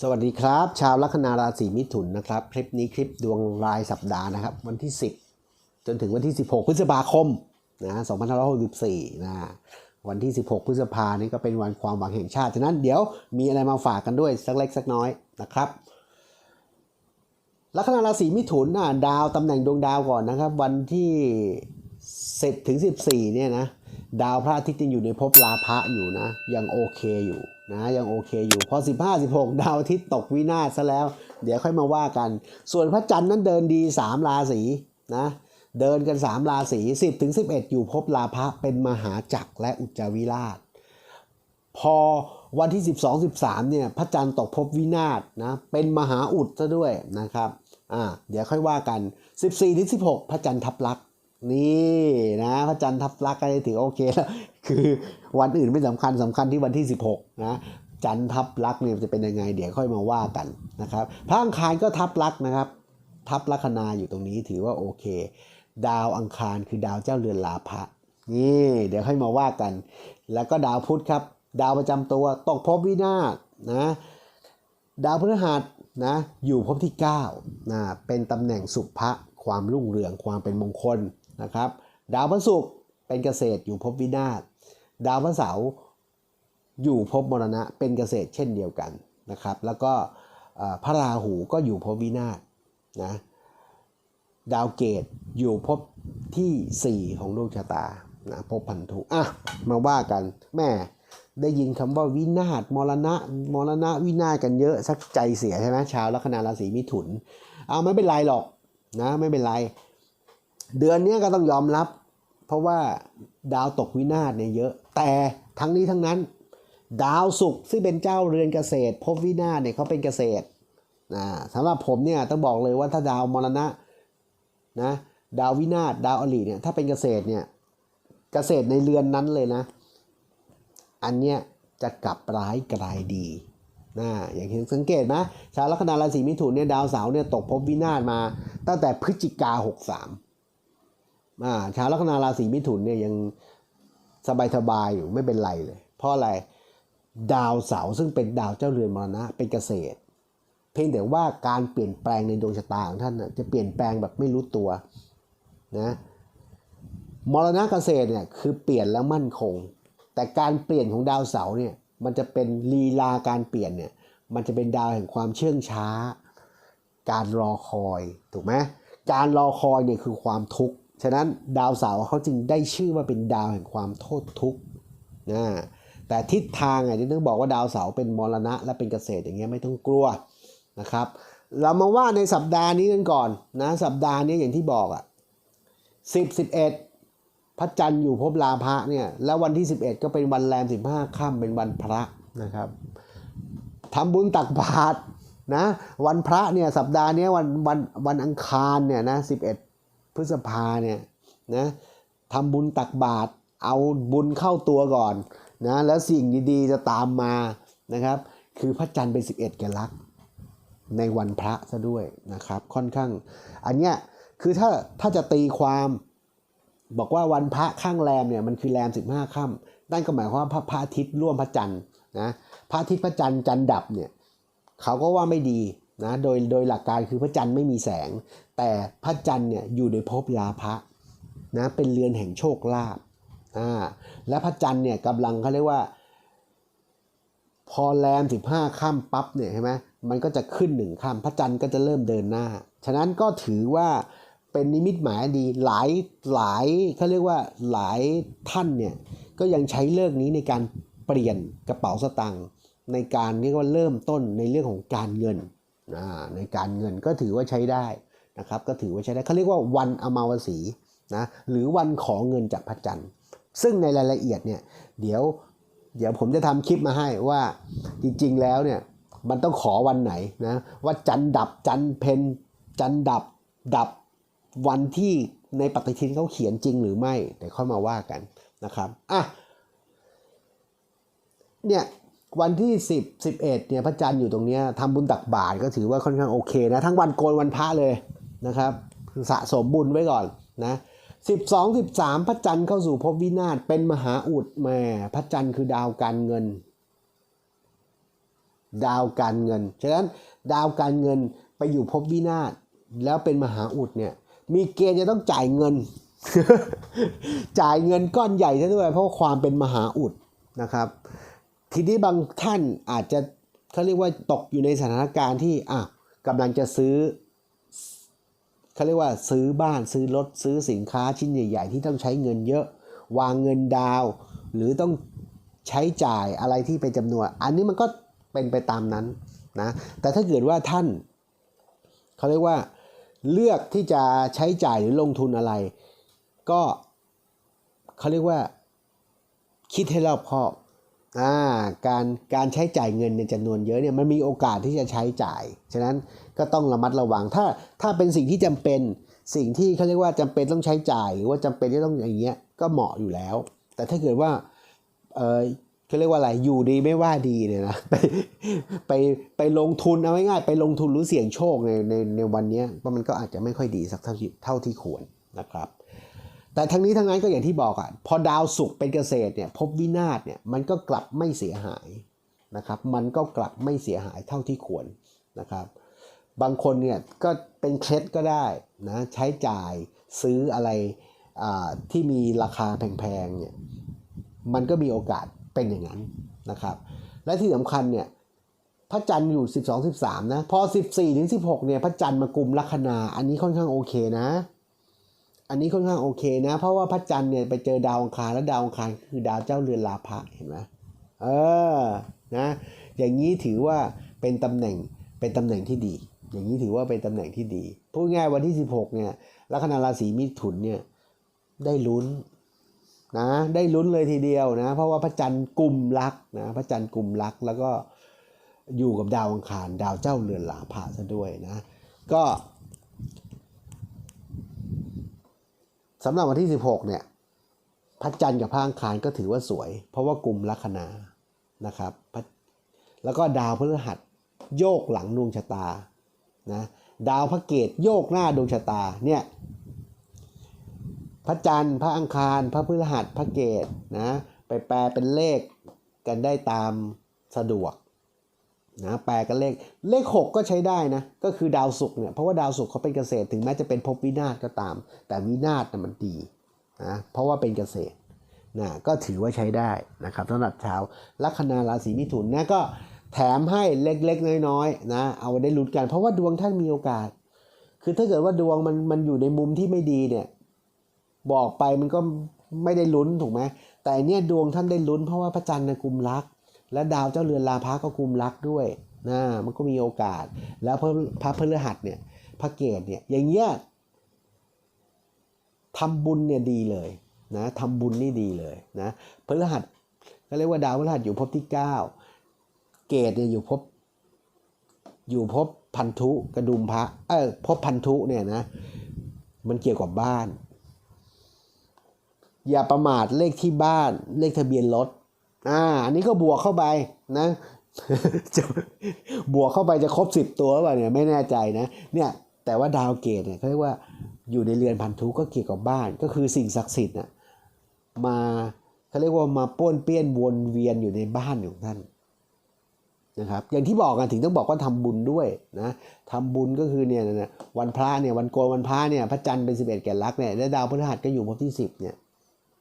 สวัสดีครับ ชาวลัคนาราศีมิถุนนะครับ คลิปนี้คลิปดวงรายสัปดาห์นะครับ วันที่ 10 จนถึงวันที่ 16 พฤษภาคมนะ2564นะวันที่ 16 พฤษภานี่ก็เป็นวันความหวังแห่งชาติฉะนั้นเดี๋ยวมีอะไรมาฝากกันด้วยสักเล็กสักน้อยนะครับลัคนาราศีมิถุนนะดาวตำแหน่งดวงดาวก่อนนะครับ วันที่ 10ถึง14เนี่ยนะ ดาวพระอาทิตย์ยังอยู่ในภพลาภะอยู่นะ ยังโอเคอยู่นะยังโอเคอยู่พอ 15 16 ดาวอาทิตย์ตกวินาศซะแล้ว เดี๋ยวค่อยมาว่ากัน ส่วนพระจันทร์นั้นเดินดี 3 ราศีนะเดินกัน 3 ราศี10ถึง11 อยู่ภพลาภะเป็นมหาจักรและอุจจาวิราช พอวันที่ 12 13เนี่ยพระจันทร์ตกภพวินาศนะเป็นมหาอุดซะด้วยนะครับอ่าเดี๋ยวค่อยว่ากัน 14ถึง16 พระจันทร์ทับลักษ นี่นะพระจันทร์ทับลักษณ์ก็จะถือโอเคแล้วคือวันอื่นไม่สำคัญสำคัญที่วันที่ 16 นะจันทร์ทับลักเนี่ยจะเป็นยังไง เดี๋ยวค่อยมาว่ากันนะครับพระอังคารก็ทับลักนะครับ ทับลัคนาอยู่ตรงนี้ถือว่าโอเค ดาวอังคารคือดาวเจ้าเรือนลาภะนี่เดี๋ยวค่อยมาว่ากัน แล้วก็ดาวพุธครับ ดาวประจำตัวตกภพวินาศนะดาวพฤหัสนะอยู่ภพที่9นะเป็นตำแหน่งสุภะความรุ่งเรืองความเป็นมงคล นะครับ ดาวพฤหัสเป็นเกษตรอยู่ภพวินาศดาวพฤหัสบอยู่ภพมรณะเป็นเกษตรเช่นเดียวกันนะครับ แล้วก็พระราหูก็อยู่ภพวินาศนะดาวเกตอยู่ภพที่ 4 ของดวงชะตานะภพพันธุอะมาว่ากันแม่ได้ยินคำว่าวินาศมรณะมรณะวินาศกันเยอะสักใจเสียใช่ไหมชาวลัคนาราศีมิถุนเอาไม่เป็นไรหรอกนะไม่เป็นไร เดือนนี้ก็ต้องยอมรับ เพราะว่าดาวตกวินาศเนี่ยเยอะ แต่ทั้งนี้ทั้งนั้น ดาวศุกร์ซึ่งเป็นเจ้าเรือนเกษตรภพวินาศเนี่ยเขาเป็นเกษตรนะสำหรับผมเนี่ยต้องบอกเลยว่าถ้าดาวมรณะนะดาววินาศดาวอริเนี่ยถ้าเป็นเกษตรเนี่ยเกษตรในเรือนนั้นเลยนะ อันเนี้ยจะกลับร้ายกลายดีนะอย่างที่สังเกตไหมชาวลัคนาราศีมิถุนเนี่ยดาวเสาร์เนี่ยตกภพวินาศมา ตั้งแต่พฤศจิกาหกสาม อ่าชาวลัคนาราศีมิถุนเนี่ยยังสบายๆอยู่ไม่เป็นไรเลย เพราะอะไรดาวเสาร์ซึ่งเป็นดาวเจ้าเรือนมรณะเป็นเกษตร เพียงแต่ว่าการเปลี่ยนแปลงในดวงชะตาของท่านนะจะเปลี่ยนแปลงแบบไม่รู้ตัวนะมรณะเกษตรเนี่ยคือเปลี่ยนแล้วมั่นคง แต่การเปลี่ยนของดาวเสาร์เนี่ยมันจะเป็นลีลาการเปลี่ยนเนี่ยมันจะเป็นดาวแห่งความเชื่องช้า การรอคอยถูกไหมการรอคอยเนี่ยคือความทุกข์ ฉะนั้นดาวเสาร์เขาจึงได้ชื่อว่าเป็นดาวแห่งความโทษทุกข์นะแต่ทิศทางอะที่ต้องบอกว่าดาวเสาร์เป็นมรณะและเป็นเกษตรอย่างเงี้ยไม่ต้องกลัวนะครับ เรามาว่าในสัปดาห์นี้กันก่อนนะสัปดาห์นี้อย่างที่บอกอะสิบสิบเอ็ดพระจันทร์อยู่ภพลาภะเนี่ยแล้ววันที่ 11 ก็เป็นวันแรม 15ค่ำเป็นวันพระนะครับทำบุญตักบาตรนะวันพระเนี่ยสัปดาห์นี้วันวันวันอังคารเนี่ยนะ11 พฤษภาเนี่ยนะทำบุญตักบาตรเอาบุญเข้าตัวก่อนนะแล้วสิ่งดีๆจะตามมานะครับ คือพระจันทร์เป็น 11แกลักษณ์ในวันพระซะด้วยนะครับ ค่อนข้าง อันเนี้ยคือถ้าถ้าจะตีความบอกว่าวันพระข้างแรมเนี่ยมันคือแรม 15ค่ำนั่นก็หมายความว่าพระพระอาทิตย์ร่วมพระจันทร์นะพระอาทิตย์พระจันทร์จันทร์ดับเนี่ยเขาก็ว่าไม่ดีนะโดยโดยหลักการคือพระจันทร์ไม่มีแสง แต่พระจันทร์เนี่ยอยู่ในภพลาภะนะเป็นเรือนแห่งโชคลาภอ่าและพระจันทร์เนี่ยกำลังเขาเรียกว่า พอแรมสิบห้าค่ำปั๊บเนี่ยใช่ไหมมันก็จะขึ้นหนึ่งค่ำพระจันทร์ก็จะเริ่มเดินหน้า ฉะนั้นก็ถือว่าเป็นนิมิตหมายดีหลายหลายเขาเรียกว่าหลายท่านเนี่ยก็ยังใช้เลิกนี้ในการเปลี่ยนกระเป๋าสตางค์ในการเรียกว่าเริ่มต้นในเรื่องของการเงินในการเงินก็ถือว่าใช้ได้ นะครับก็ถือว่าใช้ได้เขาเรียกว่าวันอมาวสีนะหรือวันขอเงินจากพระจันทร์ ซึ่งในรายละเอียดเนี่ยเดี๋ยวเดี๋ยวผมจะทำคลิปมาให้ว่าจริงๆแล้วเนี่ยมันต้องขอวันไหนนะว่าจันทร์ดับจันทร์เพนจันทร์ดับดับวันที่ในปฏิทินเขาเขียนจริงหรือไม่เดี๋ยวค่อยมาว่ากันนะครับอะเนี่ยวันที่ 10 11เนี่ยพระจันทร์อยู่ตรงนี้ทำบุญตักบาตรก็ถือว่าค่อนข้างโอเคนะ ทั้งวันโกนวันพระเลย นะครับสะสมบุญไว้ก่อนนะ12 13พระจันทร์เข้าสู่ภพวินาศเป็นมหาอุดแม่พระจันทร์คือดาวการเงิน ดาวการเงิน ฉะนั้นดาวการเงินไปอยู่ภพวินาศแล้วเป็นมหาอุดเนี่ยมีเกณฑ์จะต้องจ่ายเงิน จ่ายเงินก้อนใหญ่ซะด้วยเพราะความเป็นมหาอุดนะครับ ทีนี้บางท่านอาจจะเขาเรียกว่าตกอยู่ในสถานการณ์ที่อะกำลังจะซื้อ เขาเรียกว่าซื้อบ้านซื้อรถซื้อสินค้าชิ้นใหญ่ ๆ ที่ต้องใช้เงินเยอะ วางเงินดาวหรือต้องใช้จ่ายอะไรที่เป็นจำนวน อันนี้มันก็เป็นไปตามนั้นนะแต่ถ้าเกิดว่าท่านเขาเรียกว่าเลือกที่จะใช้จ่ายหรือลงทุนอะไร ก็เขาเรียกว่าคิดให้รอบคอบ การการใช้จ่ายเงินในจำนวนเยอะเนี่ยมันมีโอกาสที่จะใช้จ่าย ฉะนั้นก็ต้องระมัดระวัง ถ้าถ้าเป็นสิ่งที่จำเป็น สิ่งที่เขาเรียกว่าจำเป็นต้องใช้จ่าย หรือว่าจำเป็นที่ต้องอย่างเงี้ยก็เหมาะอยู่แล้ว แต่ถ้าเกิดว่าเออเขาเรียกว่าอะไรอยู่ดีไม่ว่าดีเนี่ยนะไปไปไปลงทุนเอาง่ายๆไปลงทุนหรือเสี่ยงโชคในในในวันนี้ยมันก็อาจจะไม่ค่อยดีสักเท่าเท่าที่ควรนะครับ แต่ทั้งนี้ทั้งนั้นก็อย่างที่บอกอะพอดาวศุกเป็นเกษตรเนี่ยพบวินาศเนี่ยมันก็กลับไม่เสียหายนะครับ มันก็กลับไม่เสียหายเท่าที่ควรนะครับ บางคนเนี่ยก็เป็นเคล็ดก็ได้นะใช้จ่ายซื้ออะไรอ่าที่มีราคาแพงๆเนี่ยมันก็มีโอกาสเป็นอย่างนั้นนะครับ และที่สำคัญเนี่ยพระจันทร์อยู่ 12 13นะพอ 14ถึง16เนี่ยพระจันทร์มากลุ่มลัคนาอันนี้ค่อนข้างโอเคนะ อันนี้ค่อนข้างโอเคนะ เพราะว่าพระจันทร์เนี่ยไปเจอดาวอังคารแล้วดาวอังคารคือดาวเจ้าเรือนลาภะเห็นไหมเออนะอย่างนี้ถือว่าเป็นตำแหน่งเป็นตำแหน่งที่ดี อย่างนี้ถือว่าเป็นตำแหน่งที่ดีพูดง่ายวันที่ 16เนี่ยลัคนาราศีมิถุนเนี่ยได้ลุ้นนะได้ลุ้นเลยทีเดียวนะ เพราะว่าพระจันทร์กลุ่มรักนะพระจันทร์กลุ่มรักแล้วก็อยู่กับดาวอังคาร ดาวเจ้าเรือนลาภะซะด้วยนะ ก็ สำหรับวันที่ 16เนี่ยพระจันทร์กับพระอังคารก็ถือว่าสวย เพราะว่ากลุ่มลัคนานะครับแล้วก็ดาวพฤหัสโยกหลังดวงชะตานะดาวพระเกตโยกหน้าดวงชะตาเนี่ยพระจันทร์พระอังคาร พระพฤหัสพระเกตนะไปแปลเป็นเลขกันได้ตามสะดวก นะแปลกันเลขเลข 6 ก็ใช้ได้นะก็คือดาวศุกร์เนี่ยเพราะว่าดาวศุกร์เขาเป็นเกษตรถึงแม้จะเป็นภพวินาศก็ตาม แต่วินาศน่ะมันดีนะเพราะว่าเป็นเกษตรนะก็ถือว่าใช้ได้นะครับสำหรับชาวลัคนาราศีมิถุนนะก็แถมให้เล็กๆ น้อยๆนะเอาไว้ได้ลุ้นกันเพราะว่าดวงท่านมีโอกาส คือถ้าเกิดว่าดวงมันมันอยู่ในมุมที่ไม่ดีเนี่ยบอกไปมันก็ไม่ได้ลุ้นถูกไหมแต่อันเนี่ยดวงท่านได้ลุ้นเพราะว่าพระจันทร์ในะกุมรัก และดาวเจ้าเรือนลาภะก็กุมรักด้วยนะมันก็มีโอกาส แล้วพระพระพฤหัสเนี่ยพระเกตเนี่ยอย่างเงี้ยทำบุญเนี่ยดีเลยนะทำบุญนี่ดีเลยนะพฤหัสก็เรียกว่าดาวพฤหัสอยู่ภพที่เก้าเกตเนี่ยอยู่ภพอยู่ภพพันธุกระดุมพระเออภพพันธุเนี่ยนะมันเกี่ยวกับบ้าน อย่าประมาทเลขที่บ้านเลขทะเบียนรถ อ่าอันนี้ก็บวกเข้าไปนะจะบวกเข้าไปจะครบสิบตัวหรือเปล่าเนี่ยไม่แน่ใจนะเนี่ยแต่ว่าดาวเกตเนี่ยเขาเรียกว่าอยู่ในเรือนพันธุก็เกี่ยวกับบ้านก็คือสิ่งศักดิ์สิทธิ์น่ะมาเขาเรียกว่ามาป้วนเปี้ยนวนเวียนอยู่ในบ้านของท่านนะครับอย่างที่บอกกันถึงต้องบอกว่าทำบุญด้วยนะทำบุญก็คือเนี่ยนะวันพระเนี่ยวันโกนวันพระเนี่ยพระจันทร์เป็นสิบเอ็ดแก่ลักเนี่ยและดาวพฤหัสก็อยู่ภพที่สิบเนี่ย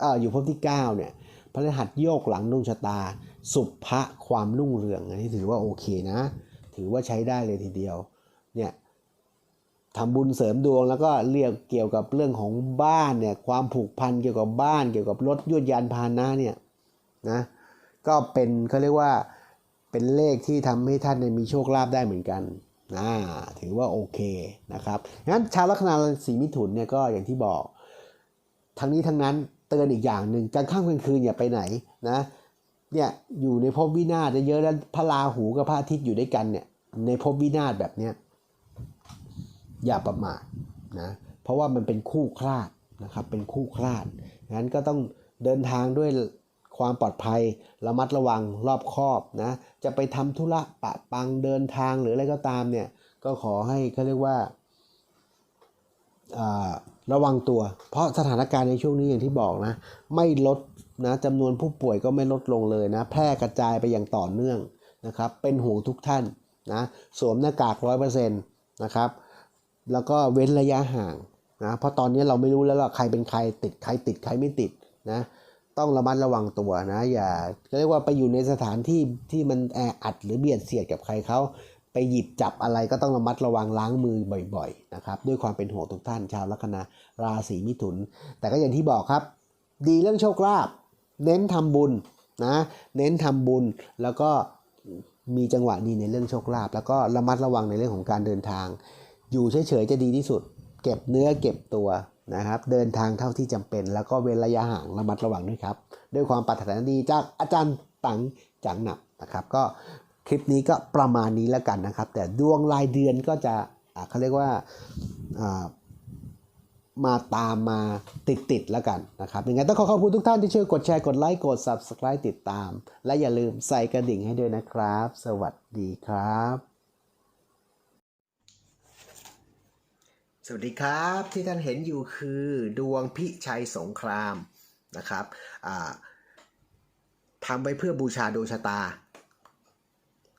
เอออยู่ภพที่เก้าเนี่ย พฤหัสโยกหลังดวงชะตา สุภะความรุ่งเรืองนนี้ถือว่าโอเคนะ ถือว่าใช้ได้เลยทีเดียว เนี่ยทำบุญเสริมดวงแล้วก็เรียกเกี่ยวกับเรื่องของบ้านเนี่ยความผูกพันเกี่ยวกับบ้าน เกี่ยวกับรถยวดยานพาหนะเนี่ยนะก็เป็นเขาเรียกว่าเป็นเลขที่ทำให้ท่านมีโชคลาภได้เหมือนกันนะถือว่าโอเคนะครับงั้นชาวลัคนาราศีมิถุนเนี่ยก็อย่างที่บอก ทั้งนี้ทั้งนั้น เตือนอีกอย่างหนึ่งกลางค่ำกลางคืนอย่าไปไหนนะเนี่ยอยู่ในภพวินาศเยอะแล้วพระราหูกับพระอาทิตย์อยู่ด้วยกันเนี่ยในภพวินาศแบบเนี้ยอย่าประมาทนะเพราะว่ามันเป็นคู่คลาดนะครับเป็นคู่คลาดงั้นก็ต้องเดินทางด้วยความปลอดภัยระมัดระวังรอบคอบนะจะไปทำธุระปะปังเดินทางหรืออะไรก็ตามเนี่ยก็ขอให้เขาเรียกว่า ระวังตัว เพราะสถานการณ์ในช่วงนี้อย่างที่บอกนะ ไม่ลดนะจำนวนผู้ป่วยก็ไม่ลดลงเลยนะ แพร่กระจายไปอย่างต่อเนื่องนะครับ เป็นห่วงทุกท่านนะสวมหน้ากากร้อยเปอร์เซ็นต์นะครับ แล้วก็เว้นระยะห่างนะเพราะตอนนี้เราไม่รู้แล้วว่าใครเป็นใครติดใครติดใครไม่ติดนะต้องระมัดระวังตัวนะอย่าเรียกว่าไปอยู่ในสถานที่ที่มันแออัดหรือเบียดเสียดกับใครเขา ไปหยิบจับอะไรก็ต้องระมัดระวังล้างมือบ่อยๆนะครับด้วยความเป็นห่วงทุกท่านชาวลัคนาราศีมิถุน แต่ก็อย่างที่บอกครับ ดีเรื่องโชคลาภเน้นทำบุญนะเน้นทำบุญแล้วก็มีจังหวะดีในเรื่องโชคลาภแล้วก็ระมัดระวังในเรื่องของการเดินทาง อยู่เฉยๆจะดีที่สุด เก็บเนื้อเก็บตัวนะครับ เดินทางเท่าที่จำเป็น แล้วก็เว้นระยะห่างระมัดระวังด้วยครับ ด้วยความปรารถนาดีจากอาจารย์ตังจังหนับนะครับ ก็ คลิปนี้ก็ประมาณนี้แล้วกันนะครับ แต่ดวงรายเดือนก็จะเขาเรียกว่ามาตามมาติดติดๆแล้วกันนะครับยังไงต้องขอขอบคุณทุกท่านที่ช่วยกดแชร์กดไลค์กด Subscribe ติดตาม และอย่าลืมใส่กระดิ่งให้ด้วยนะครับ สวัสดีครับ สวัสดีครับที่ท่านเห็นอยู่คือดวงพิชัยสงครามนะครับทำไว้เพื่อบูชาดวงชะตา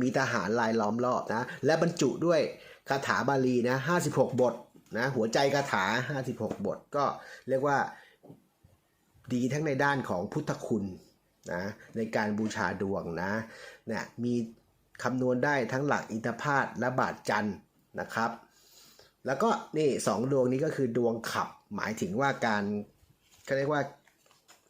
มีทหารลายล้อมรอบนะ และบรรจุด้วยคาถาบาลีนะ56บทนะหัวใจคาถา56บท ก็เรียกว่าดีทั้งในด้านของพุทธคุณนะในการบูชาดวงนะเนี่ยมีคำนวณได้ทั้งหลักอินทพาตและบาทจันนะครับ แล้วก็นี่สองดวงนี้ก็คือดวงขับหมายถึงว่าการเขาเรียกว่า